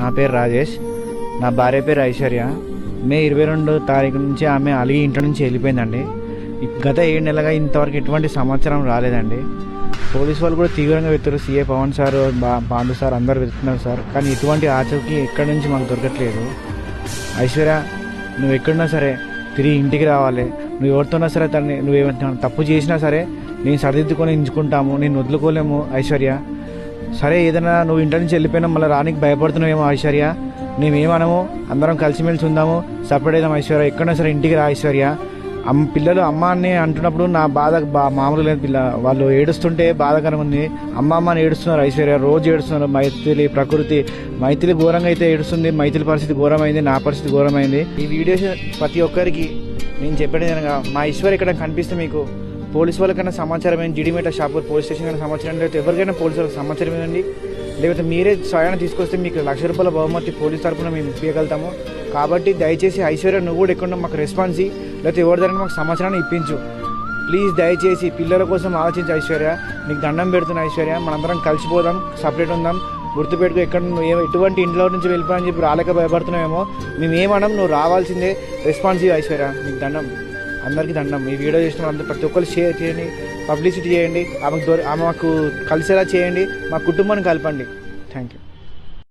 నా పేరు రాజేష్. నా భార్య పేరు ఐశ్వర్య. మే ఇరవై రెండు తారీఖు నుంచి ఆమె అలిగి ఇంట్లో నుంచి వెళ్ళిపోయిందండి. గత ఏడు నెలలుగా ఇంతవరకు ఎటువంటి సమాచారం రాలేదండి. పోలీసు వాళ్ళు కూడా తీవ్రంగా వెతున్నారు సీఏ పవన్ సార్ బా పాండు సార్ అందరు వెతున్నారు సార్. కానీ ఇటువంటి ఆచూకీ ఎక్కడి నుంచి మాకు దొరకట్లేదు. ఐశ్వర్య నువ్వు ఎక్కడున్నా సరే తిరిగి ఇంటికి రావాలి. నువ్వు ఎవరితోన్నా సరే తన్ని నువ్వు ఏమైనా తప్పు చేసినా సరే నేను సరిదిద్దుకొని ఎంచుకుంటాము నేను వదులుకోలేము ఐశ్వర్య. సరే ఏదైనా నువ్వు ఇంటి నుంచి వెళ్ళిపోయినా మళ్ళీ రానికి భయపడుతున్నావేమో ఐశ్వర్య. మేమేమనము? అందరం కలిసిమెలిసి ఉందాము. సపరేట్ అయిదాం ఐశ్వర్య. ఎక్కడైనా సరే ఇంటికి రా ఐశ్వర్య. అమ్మ పిల్లలు అమ్మ అని అంటున్నప్పుడు నా బాధ బా మామూలు లేదు పిల్ల. వాళ్ళు ఏడుస్తుంటే బాధకరంగా ఉంది. అమ్మ అమ్మ అని ఏడుస్తున్నారు ఐశ్వర్య. రోజు ఏడుస్తున్నారు. మైథిలి ప్రకృతి. మైథిలి ఘోరంగా అయితే ఏడుస్తుంది. మైథిలి పరిస్థితి ఘోరమైంది. నా పరిస్థితి ఘోరమైంది. ఈ వీడియోస్ ప్రతి ఒక్కరికి నేను చెప్పేది అనగా మా ఈశ్వర్ ఇక్కడ కనిపిస్తే మీకు పోలీస్ వాళ్ళకైనా సమాచారం ఏంటి? జిడిమేట షాపూర్ పోలీస్ స్టేషన్ కన్నా సమాచారం లేకపోతే ఎవరికైనా పోలీస్ వాళ్ళకి సమాచారం ఇవ్వండి లేకపోతే మీరే స్వయాన్ని తీసుకొస్తే మీకు లక్ష రూపాయల బహుమతి పోలీస్ తరఫున మేము ఇప్పించగలుగుతాము. కాబట్టి దయచేసి ఐశ్వర్య నువ్వు కూడా ఎక్కడ మాకు రెస్పాన్స్ లేకపోతే ఎవరి దగ్గర మాకు సమాచారాన్ని ఇప్పించు. ప్లీజ్ దయచేసి పిల్లల కోసం ఆలోచించి ఐశ్వర్య. నీకు దండం పెడుతున్న ఐశ్వర్య. మనందరం కలిసిపోదాం సపరేట్ ఉందాం. గుర్తుపెట్టుకో ఎక్కడ నువ్వు ఏ- ఎటువంటి ఇంట్లో నుంచి వెళ్ళిపోయని చెప్పి రాలేక భయపడుతున్నామేమో మేము ఏమనం నువ్వు రావాల్సిందే. రెస్పాన్సివ్ ఐశ్వర్య. నీకు దండం. అందరికీ దండం. ఈ వీడియో చేసిన వాళ్ళందరూ ప్రతి ఒక్కరు షేర్ చేయండి పబ్లిసిటీ చేయండి ఆమెకు దొరి ఆమె మాకు కలిసేలా చేయండి మా కుటుంబాన్ని కలపండి. Thank you